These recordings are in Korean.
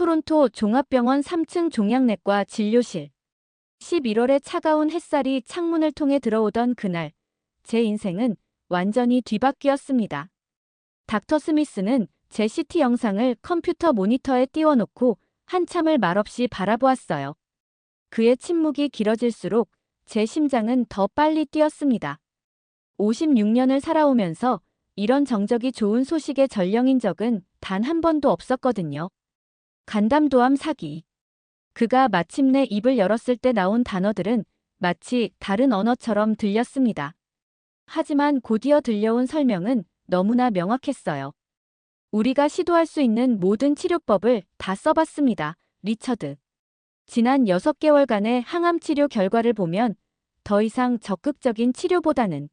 토론토 종합병원 3층 종양내과 진료실. 11월의 차가운 햇살이 창문을 통해 들어오던 그날, 제 인생은 완전히 뒤바뀌었습니다. 닥터 스미스는 제 CT 영상을 컴퓨터 모니터에 띄워놓고 한참을 말없이 바라보았어요. 그의 침묵이 길어질수록 제 심장은 더 빨리 뛰었습니다. 56년을 살아오면서 이런 정적이 좋은 소식의 전령인 적은 단 한 번도 없었거든요. 간담도암 사기. 그가 마침내 입을 열었을 때 나온 단어들은 마치 다른 언어처럼 들렸습니다. 하지만 곧이어 들려온 설명은 너무나 명확했어요. 우리가 시도할 수 있는 모든 치료법을 다 써봤습니다. 리처드. 지난 6개월간의 항암 치료 결과를 보면 더 이상 적극적인 치료보다는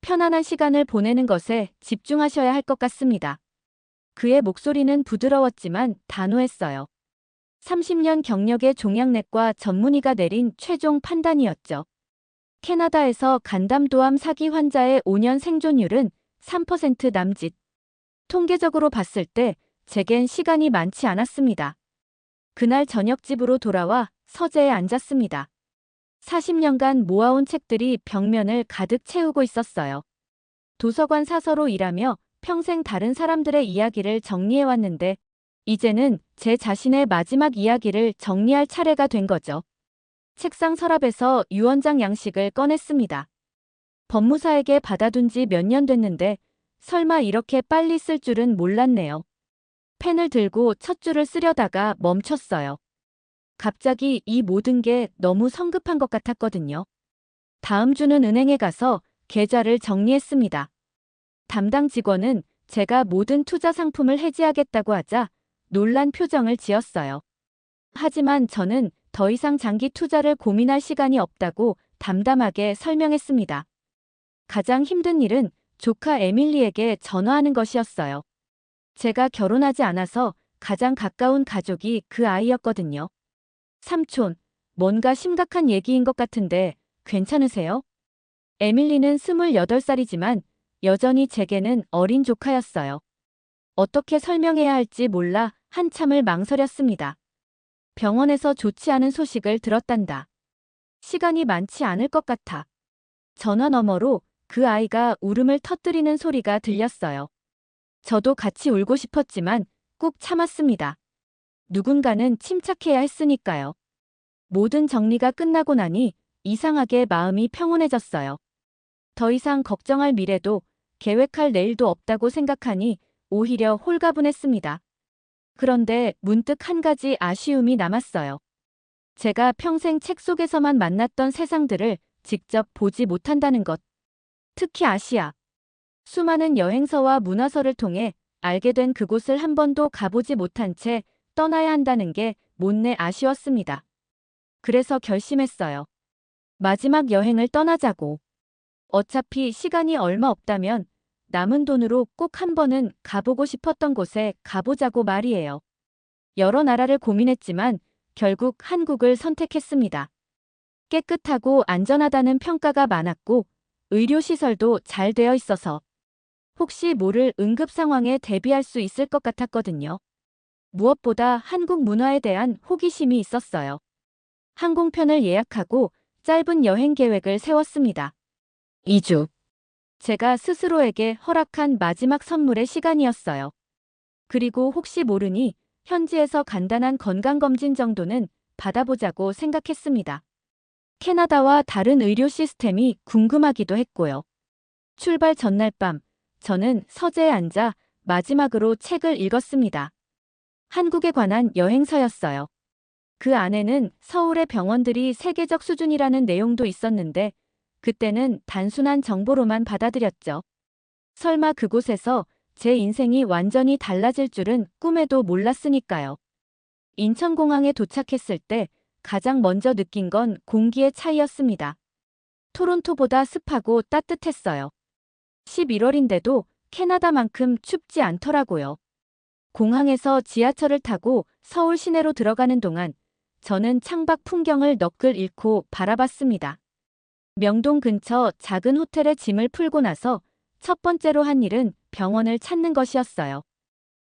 편안한 시간을 보내는 것에 집중하셔야 할 것 같습니다. 그의 목소리는 부드러웠지만 단호했어요. 30년 경력의 종양내과 전문의가 내린 최종 판단이었죠. 캐나다에서 간담도암 사기 환자의 5년 생존율은 3% 남짓. 통계적으로 봤을 때 제겐 시간이 많지 않았습니다. 그날 저녁 집으로 돌아와 서재에 앉았습니다. 40년간 모아온 책들이 벽면을 가득 채우고 있었어요. 도서관 사서로 일하며 평생 다른 사람들의 이야기를 정리해왔는데 이제는 제 자신의 마지막 이야기를 정리할 차례가 된 거죠. 책상 서랍에서 유언장 양식을 꺼냈습니다. 법무사에게 받아둔 지 몇 년 됐는데 설마 이렇게 빨리 쓸 줄은 몰랐네요. 펜을 들고 첫 줄을 쓰려다가 멈췄어요. 갑자기 이 모든 게 너무 성급한 것 같았거든요. 다음 주는 은행에 가서 계좌를 정리했습니다. 담당 직원은 제가 모든 투자 상품을 해지하겠다고 하자 놀란 표정을 지었어요. 하지만 저는 더 이상 장기 투자를 고민할 시간이 없다고 담담하게 설명했습니다. 가장 힘든 일은 조카 에밀리에게 전화하는 것이었어요. 제가 결혼하지 않아서 가장 가까운 가족이 그 아이였거든요. 삼촌, 뭔가 심각한 얘기인 것 같은데 괜찮으세요? 에밀리는 28살이지만 여전히 제게는 어린 조카였어요. 어떻게 설명해야 할지 몰라 한참을 망설였습니다. 병원에서 좋지 않은 소식을 들었단다. 시간이 많지 않을 것 같아. 전화 너머로 그 아이가 울음을 터뜨리는 소리가 들렸어요. 저도 같이 울고 싶었지만 꾹 참았습니다. 누군가는 침착해야 했으니까요. 모든 정리가 끝나고 나니 이상하게 마음이 평온해졌어요. 더 이상 걱정할 미래도 계획할 내일도 없다고 생각하니 오히려 홀가분했습니다. 그런데 문득 한 가지 아쉬움이 남았어요. 제가 평생 책 속에서만 만났던 세상들을 직접 보지 못한다는 것. 특히 아시아. 수많은 여행서와 문화서를 통해 알게 된 그곳을 한 번도 가보지 못한 채 떠나야 한다는 게 못내 아쉬웠습니다. 그래서 결심했어요. 마지막 여행을 떠나자고. 어차피 시간이 얼마 없다면 남은 돈으로 꼭 한 번은 가보고 싶었던 곳에 가보자고 말이에요. 여러 나라를 고민했지만 결국 한국을 선택했습니다. 깨끗하고 안전하다는 평가가 많았고 의료시설도 잘 되어 있어서 혹시 모를 응급 상황에 대비할 수 있을 것 같았거든요. 무엇보다 한국 문화에 대한 호기심이 있었어요. 항공편을 예약하고 짧은 여행 계획을 세웠습니다. 2주. 제가 스스로에게 허락한 마지막 선물의 시간이었어요. 그리고 혹시 모르니 현지에서 간단한 건강검진 정도는 받아보자고 생각했습니다. 캐나다와 다른 의료 시스템이 궁금하기도 했고요. 출발 전날 밤, 저는 서재에 앉아 마지막으로 책을 읽었습니다. 한국에 관한 여행서였어요. 그 안에는 서울의 병원들이 세계적 수준이라는 내용도 있었는데 그때는 단순한 정보로만 받아들였죠. 설마 그곳에서 제 인생이 완전히 달라질 줄은 꿈에도 몰랐으니까요. 인천공항에 도착했을 때 가장 먼저 느낀 건 공기의 차이였습니다. 토론토보다 습하고 따뜻했어요. 11월인데도 캐나다만큼 춥지 않더라고요. 공항에서 지하철을 타고 서울 시내로 들어가는 동안 저는 창밖 풍경을 너클 잃고 바라봤습니다. 명동 근처 작은 호텔에 짐을 풀고 나서 첫 번째로 한 일은 병원을 찾는 것이었어요.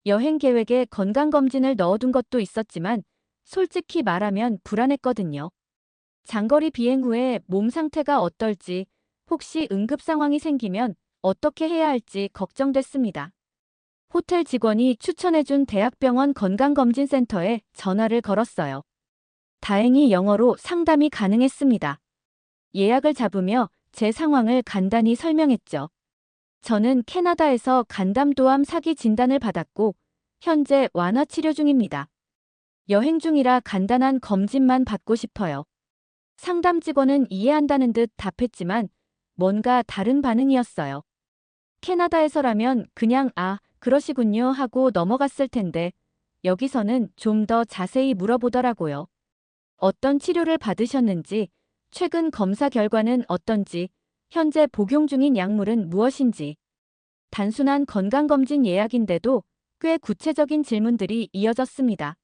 여행 계획에 건강검진을 넣어둔 것도 있었지만 솔직히 말하면 불안했거든요. 장거리 비행 후에 몸 상태가 어떨지, 혹시 응급 상황이 생기면 어떻게 해야 할지 걱정됐습니다. 호텔 직원이 추천해준 대학병원 건강검진센터에 전화를 걸었어요. 다행히 영어로 상담이 가능했습니다. 예약을 잡으며 제 상황을 간단히 설명했죠. 저는 캐나다에서 간담도암 사기 진단을 받았고 현재 완화 치료 중입니다. 여행 중이라 간단한 검진만 받고 싶어요. 상담 직원은 이해한다는 듯 답했지만 뭔가 다른 반응이었어요. 캐나다에서라면 그냥 아, 그러시군요 하고 넘어갔을 텐데 여기서는 좀 더 자세히 물어보더라고요. 어떤 치료를 받으셨는지, 최근 검사 결과는 어떤지, 현재 복용 중인 약물은 무엇인지. 단순한 건강검진 예약인데도 꽤 구체적인 질문들이 이어졌습니다.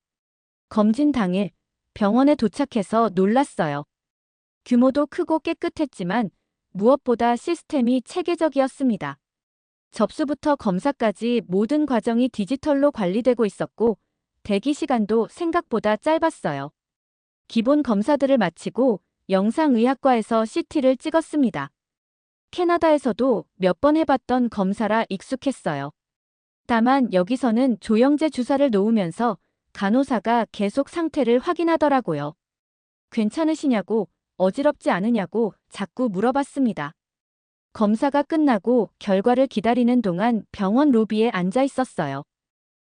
검진 당일 병원에 도착해서 놀랐어요. 규모도 크고 깨끗했지만 무엇보다 시스템이 체계적이었습니다. 접수부터 검사까지 모든 과정이 디지털로 관리되고 있었고 대기 시간도 생각보다 짧았어요. 기본 검사들을 마치고 영상의학과에서 CT를 찍었습니다. 캐나다에서도 몇 번 해봤던 검사라 익숙했어요. 다만 여기서는 조영제 주사를 놓으면서 간호사가 계속 상태를 확인하더라고요. 괜찮으시냐고, 어지럽지 않으냐고 자꾸 물어봤습니다. 검사가 끝나고 결과를 기다리는 동안 병원 로비에 앉아 있었어요.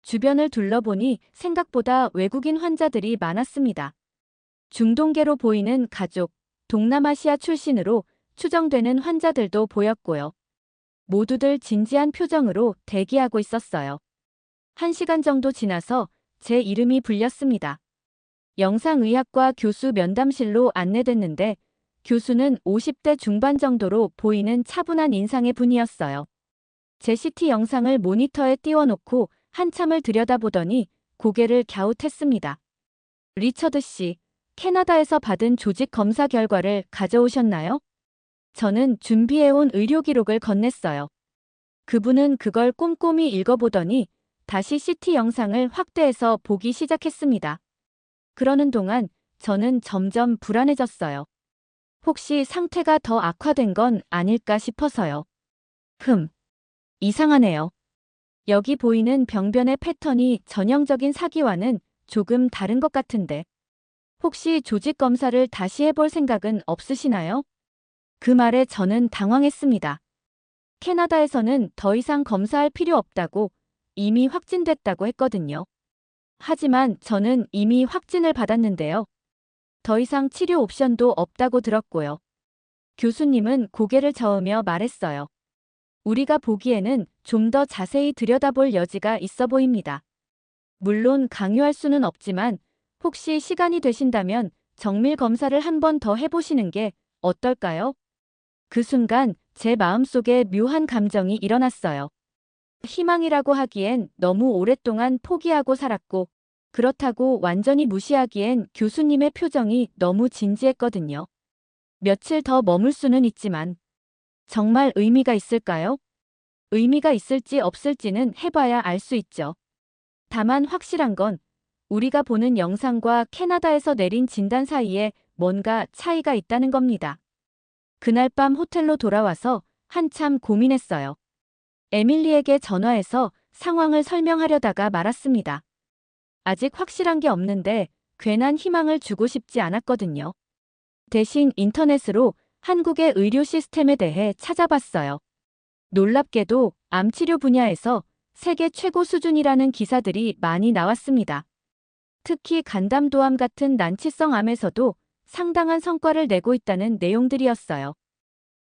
주변을 둘러보니 생각보다 외국인 환자들이 많았습니다. 중동계로 보이는 가족, 동남아시아 출신으로 추정되는 환자들도 보였고요. 모두들 진지한 표정으로 대기하고 있었어요. 한 시간 정도 지나서 제 이름이 불렸습니다. 영상의학과 교수 면담실로 안내됐는데 교수는 50대 중반 정도로 보이는 차분한 인상의 분이었어요. 제 CT 영상을 모니터에 띄워놓고 한참을 들여다보더니 고개를 갸웃했습니다. 리처드 씨, 캐나다에서 받은 조직 검사 결과를 가져오셨나요? 저는 준비해온 의료 기록을 건넸어요. 그분은 그걸 꼼꼼히 읽어보더니 다시 CT 영상을 확대해서 보기 시작했습니다. 그러는 동안 저는 점점 불안해졌어요. 혹시 상태가 더 악화된 건 아닐까 싶어서요. 흠. 이상하네요. 여기 보이는 병변의 패턴이 전형적인 사기와는 조금 다른 것 같은데. 혹시 조직 검사를 다시 해볼 생각은 없으시나요? 그 말에 저는 당황했습니다. 캐나다에서는 더 이상 검사할 필요 없다고 이미 확진됐다고 했거든요. 하지만 저는 이미 확진을 받았는데요. 더 이상 치료 옵션도 없다고 들었고요. 교수님은 고개를 저으며 말했어요. 우리가 보기에는 좀 더 자세히 들여다볼 여지가 있어 보입니다. 물론 강요할 수는 없지만 혹시 시간이 되신다면 정밀 검사를 한 번 더 해보시는 게 어떨까요? 그 순간 제 마음속에 묘한 감정이 일어났어요. 희망이라고 하기엔 너무 오랫동안 포기하고 살았고 그렇다고 완전히 무시하기엔 교수님의 표정이 너무 진지했거든요. 며칠 더 머물 수는 있지만 정말 의미가 있을까요? 의미가 있을지 없을지는 해봐야 알 수 있죠. 다만 확실한 건 우리가 보는 영상과 캐나다에서 내린 진단 사이에 뭔가 차이가 있다는 겁니다. 그날 밤 호텔로 돌아와서 한참 고민했어요. 에밀리에게 전화해서 상황을 설명하려다가 말았습니다. 아직 확실한 게 없는데 괜한 희망을 주고 싶지 않았거든요. 대신 인터넷으로 한국의 의료 시스템에 대해 찾아봤어요. 놀랍게도 암 치료 분야에서 세계 최고 수준이라는 기사들이 많이 나왔습니다. 특히 간담도암 같은 난치성 암에서도 상당한 성과를 내고 있다는 내용들이었어요.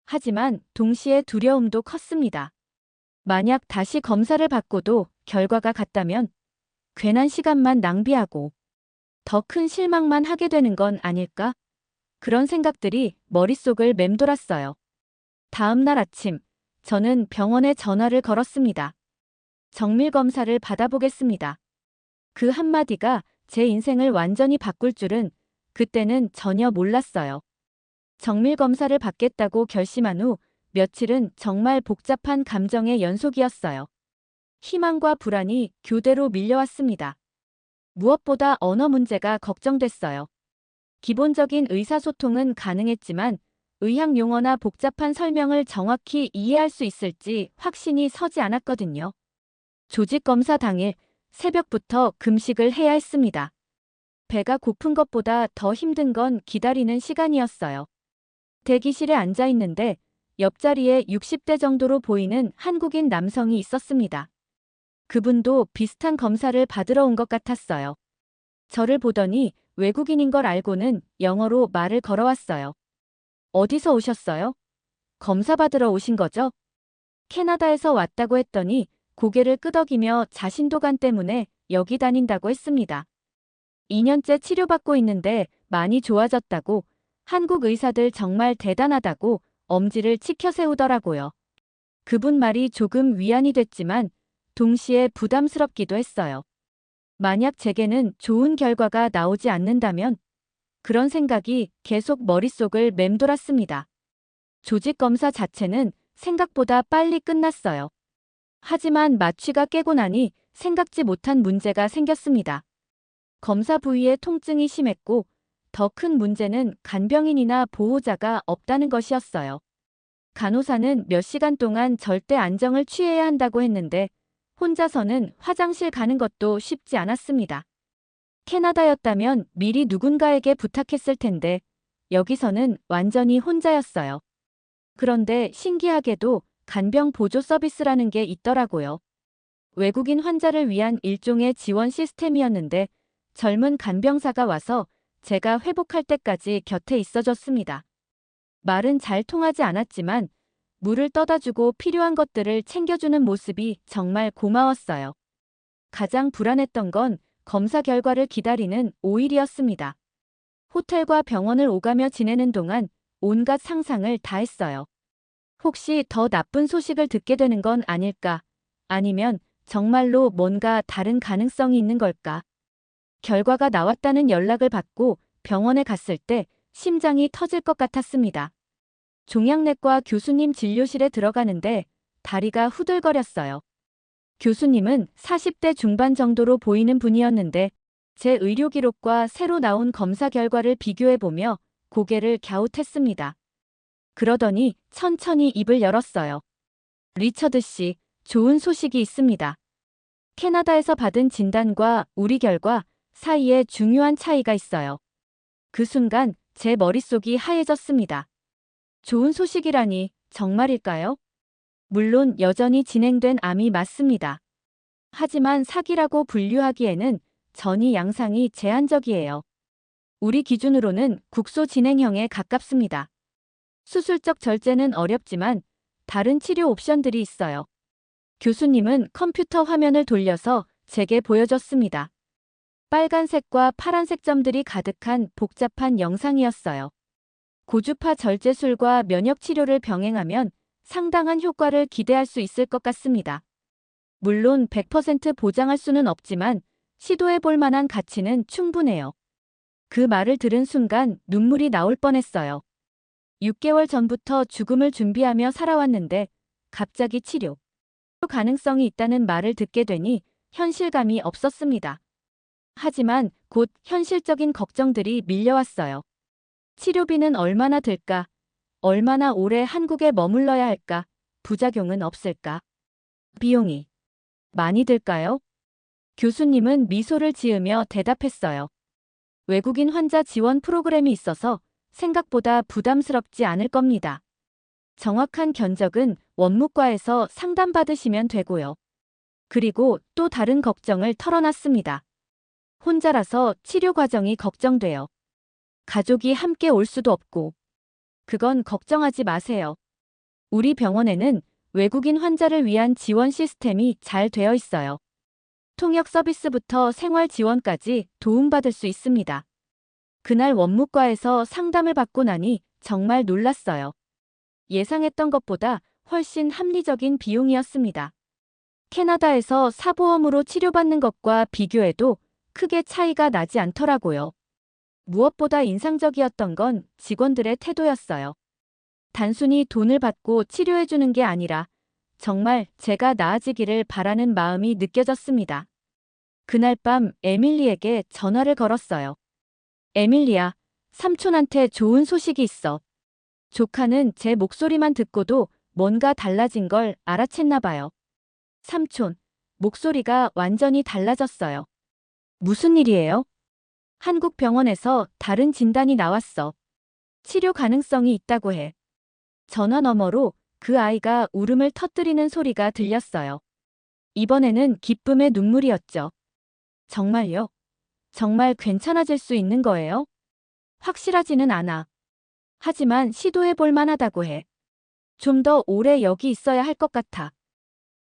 하지만 동시에 두려움도 컸습니다. 만약 다시 검사를 받고도 결과가 같다면 괜한 시간만 낭비하고 더 큰 실망만 하게 되는 건 아닐까? 그런 생각들이 머릿속을 맴돌았어요. 다음 날 아침, 저는 병원에 전화를 걸었습니다. 정밀 검사를 받아보겠습니다. 그 한마디가 제 인생을 완전히 바꿀 줄은 그때는 전혀 몰랐어요. 정밀 검사를 받겠다고 결심한 후 며칠은 정말 복잡한 감정의 연속이었어요. 희망과 불안이 교대로 밀려왔습니다. 무엇보다 언어 문제가 걱정됐어요. 기본적인 의사소통은 가능했지만 의학 용어나 복잡한 설명을 정확히 이해할 수 있을지 확신이 서지 않았거든요. 조직 검사 당일 새벽부터 금식을 해야 했습니다. 배가 고픈 것보다 더 힘든 건 기다리는 시간이었어요. 대기실에 앉아 있는데 옆자리에 60대 정도로 보이는 한국인 남성이 있었습니다. 그분도 비슷한 검사를 받으러 온 것 같았어요. 저를 보더니 외국인인 걸 알고는 영어로 말을 걸어왔어요. 어디서 오셨어요? 검사 받으러 오신 거죠? 캐나다에서 왔다고 했더니 고개를 끄덕이며 자신도간 때문에 여기 다닌다고 했습니다. 2년째 치료받고 있는데 많이 좋아졌다고 한국 의사들 정말 대단하다고 엄지를 치켜 세우더라고요. 그분 말이 조금 위안이 됐지만 동시에 부담스럽기도 했어요. 만약 제게는 좋은 결과가 나오지 않는다면 그런 생각이 계속 머릿속을 맴돌았습니다. 조직 검사 자체는 생각보다 빨리 끝났어요. 하지만 마취가 깨고 나니 생각지 못한 문제가 생겼습니다. 검사 부위에 통증이 심했고 더 큰 문제는 간병인이나 보호자가 없다는 것이었어요. 간호사는 몇 시간 동안 절대 안정을 취해야 한다고 했는데 혼자서는 화장실 가는 것도 쉽지 않았습니다. 캐나다였다면 미리 누군가에게 부탁했을 텐데 여기서는 완전히 혼자였어요. 그런데 신기하게도 간병 보조 서비스라는 게 있더라고요. 외국인 환자를 위한 일종의 지원 시스템이었는데 젊은 간병사가 와서 제가 회복할 때까지 곁에 있어줬습니다. 말은 잘 통하지 않았지만 물을 떠다 주고 필요한 것들을 챙겨주는 모습이 정말 고마웠어요. 가장 불안했던 건 검사 결과를 기다리는 5일이었습니다. 호텔과 병원을 오가며 지내는 동안 온갖 상상을 다 했어요. 혹시 더 나쁜 소식을 듣게 되는 건 아닐까? 아니면 정말로 뭔가 다른 가능성이 있는 걸까? 결과가 나왔다는 연락을 받고 병원에 갔을 때 심장이 터질 것 같았습니다. 종양내과 교수님 진료실에 들어가는데 다리가 후들거렸어요. 교수님은 40대 중반 정도로 보이는 분이었는데 제 의료 기록과 새로 나온 검사 결과를 비교해보며 고개를 갸웃했습니다. 그러더니 천천히 입을 열었어요. 리처드 씨, 좋은 소식이 있습니다. 캐나다에서 받은 진단과 우리 결과 사이에 중요한 차이가 있어요. 그 순간 제 머릿속이 하얘졌습니다. 좋은 소식이라니 정말일까요? 물론 여전히 진행된 암이 맞습니다. 하지만 사기라고 분류하기에는 전이 양상이 제한적이에요. 우리 기준으로는 국소 진행형에 가깝습니다. 수술적 절제는 어렵지만 다른 치료 옵션들이 있어요. 교수님은 컴퓨터 화면을 돌려서 제게 보여줬습니다. 빨간색과 파란색 점들이 가득한 복잡한 영상이었어요. 고주파 절제술과 면역 치료를 병행하면 상당한 효과를 기대할 수 있을 것 같습니다. 물론 100% 보장할 수는 없지만 시도해 볼 만한 가치는 충분해요. 그 말을 들은 순간 눈물이 나올 뻔했어요. 6개월 전부터 죽음을 준비하며 살아왔는데 갑자기 치료 가능성이 있다는 말을 듣게 되니 현실감이 없었습니다. 하지만 곧 현실적인 걱정들이 밀려왔어요. 치료비는 얼마나 들까? 얼마나 오래 한국에 머물러야 할까? 부작용은 없을까? 비용이 많이 들까요? 교수님은 미소를 지으며 대답했어요. 외국인 환자 지원 프로그램이 있어서 생각보다 부담스럽지 않을 겁니다. 정확한 견적은 원무과에서 상담받으시면 되고요. 그리고 또 다른 걱정을 털어놨습니다. 혼자라서 치료 과정이 걱정돼요. 가족이 함께 올 수도 없고. 그건 걱정하지 마세요. 우리 병원에는 외국인 환자를 위한 지원 시스템이 잘 되어 있어요. 통역 서비스부터 생활 지원까지 도움받을 수 있습니다. 그날 원무과에서 상담을 받고 나니 정말 놀랐어요. 예상했던 것보다 훨씬 합리적인 비용이었습니다. 캐나다에서 사보험으로 치료받는 것과 비교해도 크게 차이가 나지 않더라고요. 무엇보다 인상적이었던 건 직원들의 태도였어요. 단순히 돈을 받고 치료해주는 게 아니라 정말 제가 나아지기를 바라는 마음이 느껴졌습니다. 그날 밤 에밀리에게 전화를 걸었어요. 에밀리야, 삼촌한테 좋은 소식이 있어. 조카는 제 목소리만 듣고도 뭔가 달라진 걸 알아챘나 봐요. 삼촌, 목소리가 완전히 달라졌어요. 무슨 일이에요? 한국 병원에서 다른 진단이 나왔어. 치료 가능성이 있다고 해. 전화 너머로 그 아이가 울음을 터뜨리는 소리가 들렸어요. 이번에는 기쁨의 눈물이었죠. 정말요? 정말 괜찮아질 수 있는 거예요? 확실하지는 않아. 하지만 시도해 볼 만하다고 해. 좀 더 오래 여기 있어야 할 것 같아.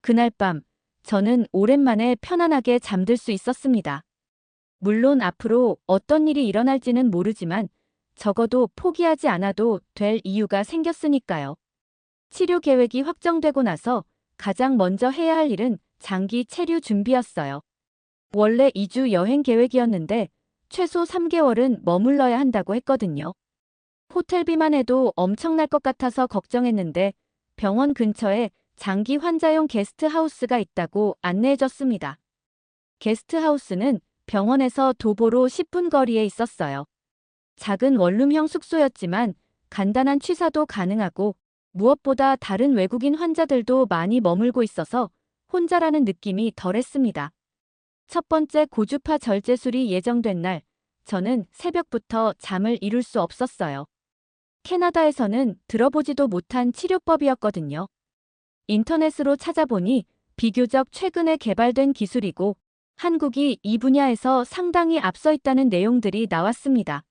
그날 밤, 저는 오랜만에 편안하게 잠들 수 있었습니다. 물론 앞으로 어떤 일이 일어날지는 모르지만 적어도 포기하지 않아도 될 이유가 생겼으니까요. 치료 계획이 확정되고 나서 가장 먼저 해야 할 일은 장기 체류 준비였어요. 원래 2주 여행 계획이었는데 최소 3개월은 머물러야 한다고 했거든요. 호텔비만 해도 엄청날 것 같아서 걱정했는데 병원 근처에 장기 환자용 게스트하우스가 있다고 안내해줬습니다. 게스트하우스는 병원에서 도보로 10분 거리에 있었어요. 작은 원룸형 숙소였지만 간단한 취사도 가능하고 무엇보다 다른 외국인 환자들도 많이 머물고 있어서 혼자라는 느낌이 덜했습니다. 첫 번째 고주파 절제술이 예정된 날, 저는 새벽부터 잠을 이룰 수 없었어요. 캐나다에서는 들어보지도 못한 치료법이었거든요. 인터넷으로 찾아보니 비교적 최근에 개발된 기술이고 한국이 이 분야에서 상당히 앞서 있다는 내용들이 나왔습니다.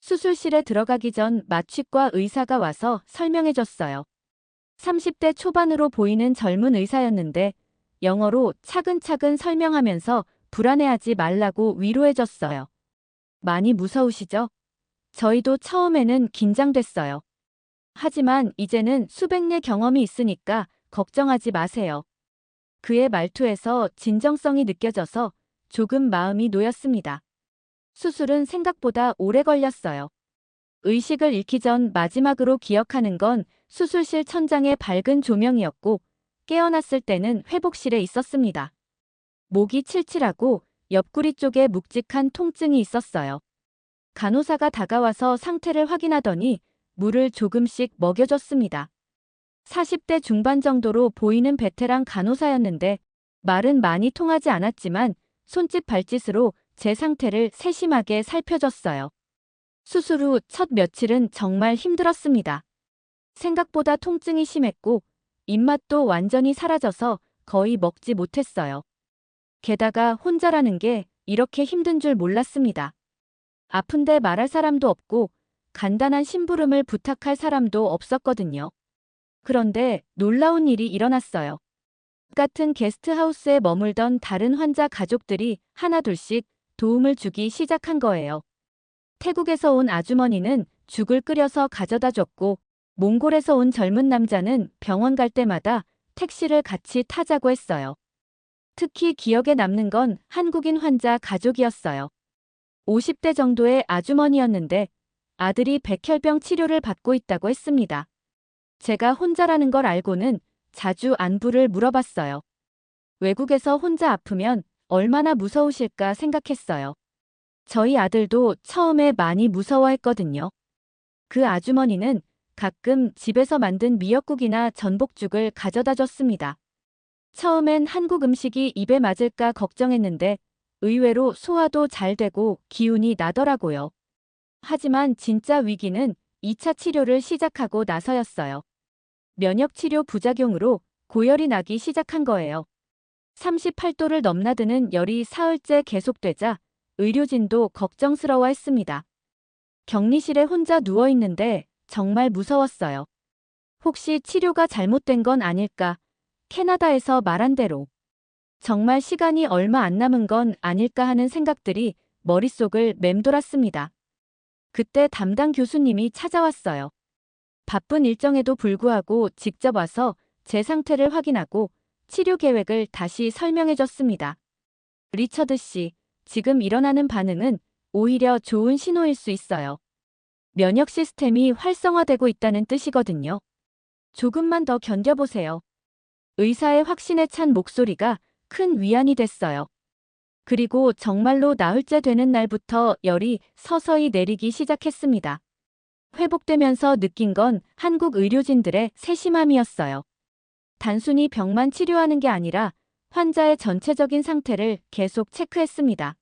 수술실에 들어가기 전 마취과 의사가 와서 설명해줬어요. 30대 초반으로 보이는 젊은 의사였는데 영어로 차근차근 설명하면서 불안해하지 말라고 위로해줬어요. 많이 무서우시죠? 저희도 처음에는 긴장됐어요. 하지만 이제는 수백 년 경험이 있으니까 걱정하지 마세요. 그의 말투에서 진정성이 느껴져서 조금 마음이 놓였습니다. 수술은 생각보다 오래 걸렸어요. 의식을 잃기 전 마지막으로 기억하는 건 수술실 천장의 밝은 조명이었고 깨어났을 때는 회복실에 있었습니다. 목이 칠칠하고 옆구리 쪽에 묵직한 통증이 있었어요. 간호사가 다가와서 상태를 확인하더니 물을 조금씩 먹여줬습니다. 40대 중반 정도로 보이는 베테랑 간호사였는데 말은 많이 통하지 않았지만 손짓 발짓으로 제 상태를 세심하게 살펴줬어요. 수술 후 첫 며칠은 정말 힘들었습니다. 생각보다 통증이 심했고 입맛도 완전히 사라져서 거의 먹지 못했어요. 게다가 혼자라는 게 이렇게 힘든 줄 몰랐습니다. 아픈데 말할 사람도 없고 간단한 심부름을 부탁할 사람도 없었거든요. 그런데 놀라운 일이 일어났어요. 같은 게스트하우스에 머물던 다른 환자 가족들이 하나둘씩 도움을 주기 시작한 거예요. 태국에서 온 아주머니는 죽을 끓여서 가져다 줬고 몽골에서 온 젊은 남자는 병원 갈 때마다 택시를 같이 타자고 했어요. 특히 기억에 남는 건 한국인 환자 가족이었어요. 50대 정도의 아주머니였는데 아들이 백혈병 치료를 받고 있다고 했습니다. 제가 혼자라는 걸 알고는 자주 안부를 물어봤어요. 외국에서 혼자 아프면 얼마나 무서우실까 생각했어요. 저희 아들도 처음에 많이 무서워했거든요. 그 아주머니는 가끔 집에서 만든 미역국이나 전복죽을 가져다 줬습니다. 처음엔 한국 음식이 입에 맞을까 걱정했는데 의외로 소화도 잘 되고 기운이 나더라고요. 하지만 진짜 위기는 2차 치료를 시작하고 나서였어요. 면역치료 부작용으로 고열이 나기 시작한 거예요. 38도를 넘나드는 열이 사흘째 계속되자 의료진도 걱정스러워 했습니다. 격리실에 혼자 누워 있는데 정말 무서웠어요. 혹시 치료가 잘못된 건 아닐까? 캐나다에서 말한 대로. 정말 시간이 얼마 안 남은 건 아닐까 하는 생각들이 머릿속을 맴돌았습니다. 그때 담당 교수님이 찾아왔어요. 바쁜 일정에도 불구하고 직접 와서 제 상태를 확인하고 치료 계획을 다시 설명해 줬습니다. 리처드 씨, 지금 일어나는 반응은 오히려 좋은 신호일 수 있어요. 면역 시스템이 활성화되고 있다는 뜻이거든요. 조금만 더 견뎌보세요. 의사의 확신에 찬 목소리가 큰 위안이 됐어요. 그리고 정말로 나흘째 되는 날부터 열이 서서히 내리기 시작했습니다. 회복되면서 느낀 건 한국 의료진들의 세심함이었어요. 단순히 병만 치료하는 게 아니라 환자의 전체적인 상태를 계속 체크했습니다.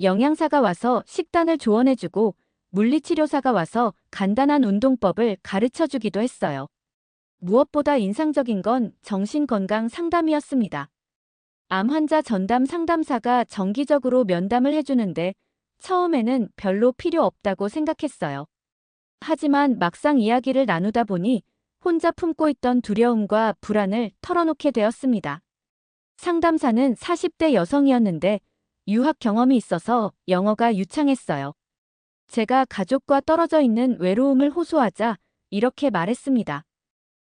영양사가 와서 식단을 조언해주고 물리치료사가 와서 간단한 운동법을 가르쳐 주기도 했어요. 무엇보다 인상적인 건 정신건강 상담이었습니다. 암 환자 전담 상담사가 정기적으로 면담을 해주는데 처음에는 별로 필요 없다고 생각했어요. 하지만 막상 이야기를 나누다 보니 혼자 품고 있던 두려움과 불안을 털어놓게 되었습니다. 상담사는 40대 여성이었는데 유학 경험이 있어서 영어가 유창했어요. 제가 가족과 떨어져 있는 외로움을 호소하자 이렇게 말했습니다.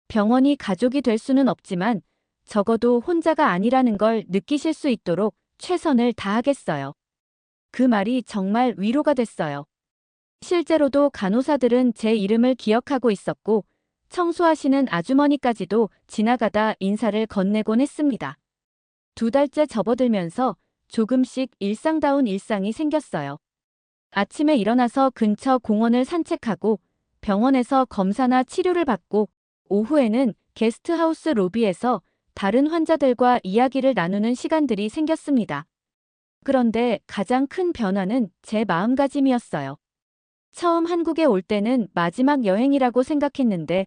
병원이 가족이 될 수는 없지만 적어도 혼자가 아니라는 걸 느끼실 수 있도록 최선을 다하겠어요. 그 말이 정말 위로가 됐어요. 실제로도 간호사들은 제 이름을 기억하고 있었고 청소하시는 아주머니까지도 지나가다 인사를 건네곤 했습니다. 두 달째 접어들면서 조금씩 일상다운 일상이 생겼어요. 아침에 일어나서 근처 공원을 산책하고 병원에서 검사나 치료를 받고 오후에는 게스트하우스 로비에서 다른 환자들과 이야기를 나누는 시간들이 생겼습니다. 그런데 가장 큰 변화는 제 마음가짐이었어요. 처음 한국에 올 때는 마지막 여행이라고 생각했는데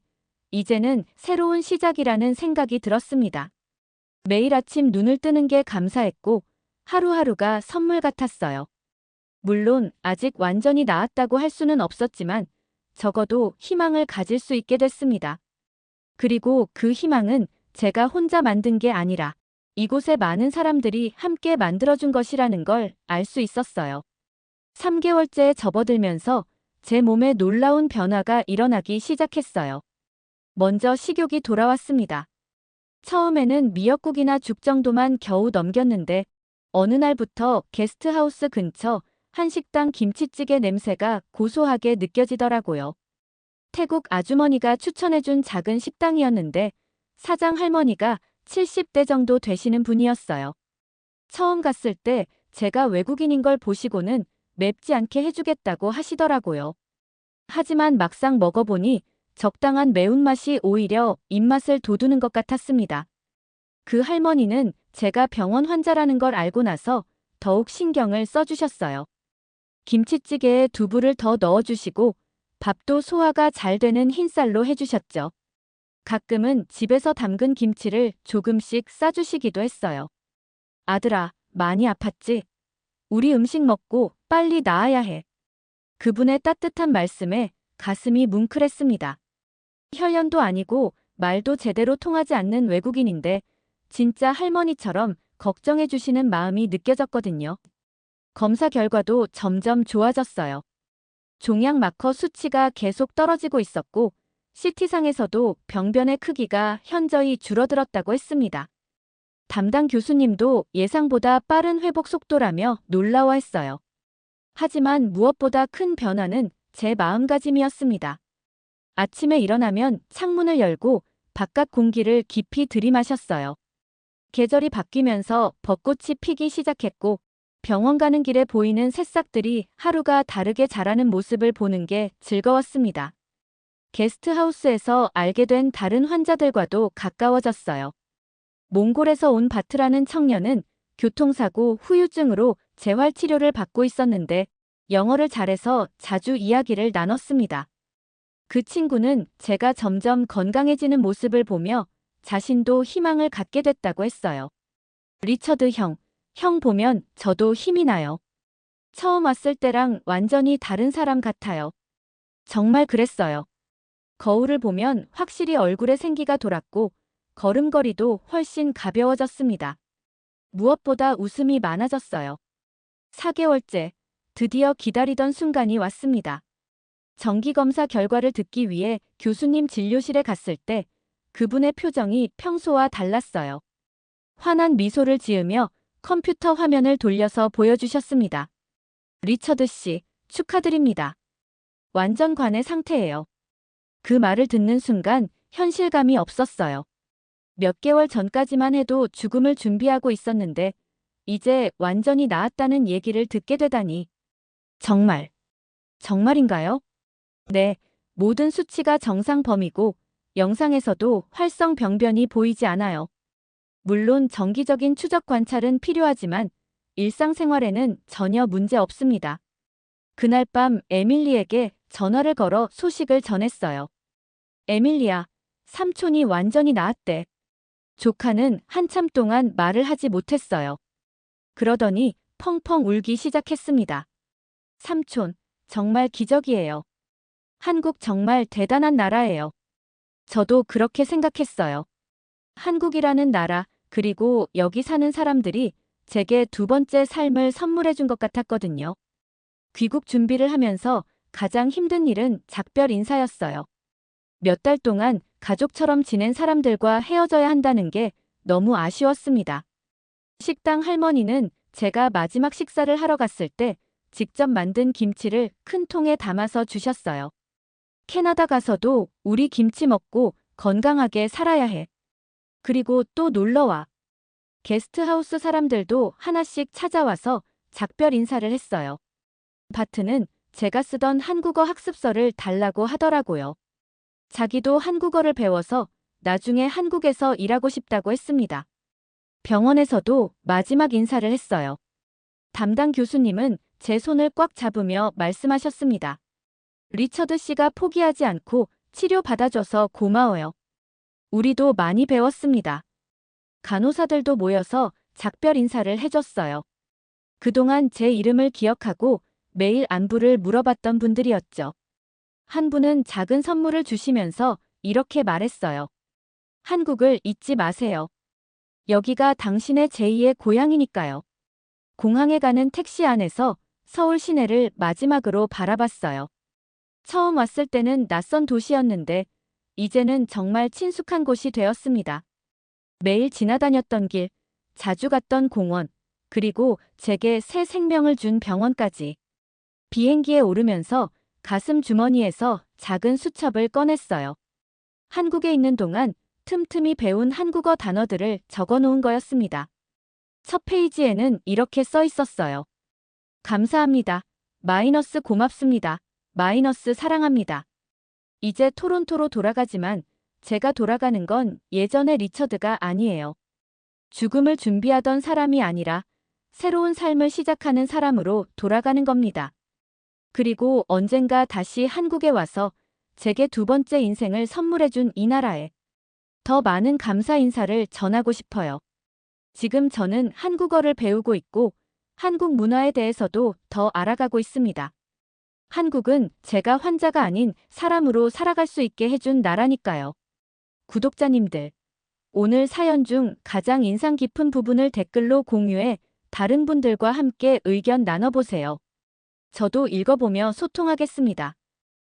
이제는 새로운 시작이라는 생각이 들었습니다. 매일 아침 눈을 뜨는 게 감사했고 하루하루가 선물 같았어요. 물론 아직 완전히 나았다고 할 수는 없었지만 적어도 희망을 가질 수 있게 됐습니다. 그리고 그 희망은 제가 혼자 만든 게 아니라 이곳에 많은 사람들이 함께 만들어준 것이라는 걸 알 수 있었어요. 3개월째에 접어들면서 제 몸에 놀라운 변화가 일어나기 시작했어요. 먼저 식욕이 돌아왔습니다. 처음에는 미역국이나 죽 정도만 겨우 넘겼는데 어느 날부터 게스트하우스 근처 한식당 김치찌개 냄새가 고소하게 느껴지더라고요. 태국 아주머니가 추천해준 작은 식당이었는데 사장 할머니가 70대 정도 되시는 분이었어요. 처음 갔을 때 제가 외국인인 걸 보시고는 맵지 않게 해주겠다고 하시더라고요. 하지만 막상 먹어보니 적당한 매운맛이 오히려 입맛을 돋우는 것 같았습니다. 그 할머니는 제가 병원 환자라는 걸 알고 나서 더욱 신경을 써주셨어요. 김치찌개에 두부를 더 넣어주시고 밥도 소화가 잘 되는 흰쌀로 해주셨죠. 가끔은 집에서 담근 김치를 조금씩 싸주시기도 했어요. 아들아, 많이 아팠지? 우리 음식 먹고 빨리 나아야 해. 그분의 따뜻한 말씀에 가슴이 뭉클했습니다. 혈연도 아니고 말도 제대로 통하지 않는 외국인인데 진짜 할머니처럼 걱정해 주시는 마음이 느껴졌거든요. 검사 결과도 점점 좋아졌어요. 종양 마커 수치가 계속 떨어지고 있었고 CT상에서도 병변의 크기가 현저히 줄어들었다고 했습니다. 담당 교수님도 예상보다 빠른 회복 속도라며 놀라워했어요. 하지만 무엇보다 큰 변화는 제 마음가짐이었습니다. 아침에 일어나면 창문을 열고 바깥 공기를 깊이 들이마셨어요. 계절이 바뀌면서 벚꽃이 피기 시작했고 병원 가는 길에 보이는 새싹들이 하루가 다르게 자라는 모습을 보는 게 즐거웠습니다. 게스트하우스에서 알게 된 다른 환자들과도 가까워졌어요. 몽골에서 온 바트라는 청년은 교통사고 후유증으로 재활치료를 받고 있었는데 영어를 잘해서 자주 이야기를 나눴습니다. 그 친구는 제가 점점 건강해지는 모습을 보며 자신도 희망을 갖게 됐다고 했어요. 리처드 형, 형 보면 저도 힘이 나요. 처음 왔을 때랑 완전히 다른 사람 같아요. 정말 그랬어요. 거울을 보면 확실히 얼굴에 생기가 돌았고 걸음걸이도 훨씬 가벼워졌습니다. 무엇보다 웃음이 많아졌어요. 4개월째 드디어 기다리던 순간이 왔습니다. 정기검사 결과를 듣기 위해 교수님 진료실에 갔을 때 그분의 표정이 평소와 달랐어요. 환한 미소를 지으며 컴퓨터 화면을 돌려서 보여주셨습니다. 리처드 씨, 축하드립니다. 완전 관의 상태예요. 그 말을 듣는 순간 현실감이 없었어요. 몇 개월 전까지만 해도 죽음을 준비하고 있었는데 이제 완전히 나았다는 얘기를 듣게 되다니. 정말. 정말인가요? 네, 모든 수치가 정상 범위고 영상에서도 활성 병변이 보이지 않아요. 물론 정기적인 추적 관찰은 필요하지만 일상생활에는 전혀 문제 없습니다. 그날 밤 에밀리에게 전화를 걸어 소식을 전했어요. 에밀리야, 삼촌이 완전히 나았대. 조카는 한참 동안 말을 하지 못했어요. 그러더니 펑펑 울기 시작했습니다. 삼촌, 정말 기적이에요. 한국 정말 대단한 나라예요. 저도 그렇게 생각했어요. 한국이라는 나라, 그리고 여기 사는 사람들이 제게 두 번째 삶을 선물해 준 것 같았거든요. 귀국 준비를 하면서 가장 힘든 일은 작별 인사였어요. 몇 달 동안 가족처럼 지낸 사람들과 헤어져야 한다는 게 너무 아쉬웠습니다. 식당 할머니는 제가 마지막 식사를 하러 갔을 때 직접 만든 김치를 큰 통에 담아서 주셨어요. 캐나다 가서도 우리 김치 먹고 건강하게 살아야 해. 그리고 또 놀러와. 게스트하우스 사람들도 하나씩 찾아와서 작별 인사를 했어요. 바트는 제가 쓰던 한국어 학습서를 달라고 하더라고요. 자기도 한국어를 배워서 나중에 한국에서 일하고 싶다고 했습니다. 병원에서도 마지막 인사를 했어요. 담당 교수님은 제 손을 꽉 잡으며 말씀하셨습니다. 리처드 씨가 포기하지 않고 치료받아줘서 고마워요. 우리도 많이 배웠습니다. 간호사들도 모여서 작별 인사를 해줬어요. 그동안 제 이름을 기억하고 매일 안부를 물어봤던 분들이었죠. 한 분은 작은 선물을 주시면서 이렇게 말했어요. 한국을 잊지 마세요. 여기가 당신의 제2의 고향이니까요. 공항에 가는 택시 안에서 서울 시내를 마지막으로 바라봤어요. 처음 왔을 때는 낯선 도시였는데 이제는 정말 친숙한 곳이 되었습니다. 매일 지나다녔던 길, 자주 갔던 공원, 그리고 제게 새 생명을 준 병원까지. 비행기에 오르면서 가슴 주머니에서 작은 수첩을 꺼냈어요. 한국에 있는 동안 틈틈이 배운 한국어 단어들을 적어 놓은 거였습니다. 첫 페이지에는 이렇게 써 있었어요. 감사합니다. 마이너스 고맙습니다. 마이너스 사랑합니다. 이제 토론토로 돌아가지만 제가 돌아가는 건 예전의 리처드가 아니에요. 죽음을 준비하던 사람이 아니라 새로운 삶을 시작하는 사람으로 돌아가는 겁니다. 그리고 언젠가 다시 한국에 와서 제게 두 번째 인생을 선물해준 이 나라에 더 많은 감사 인사를 전하고 싶어요. 지금 저는 한국어를 배우고 있고 한국 문화에 대해서도 더 알아가고 있습니다. 한국은 제가 환자가 아닌 사람으로 살아갈 수 있게 해준 나라니까요. 구독자님들, 오늘 사연 중 가장 인상 깊은 부분을 댓글로 공유해 다른 분들과 함께 의견 나눠보세요. 저도 읽어보며 소통하겠습니다.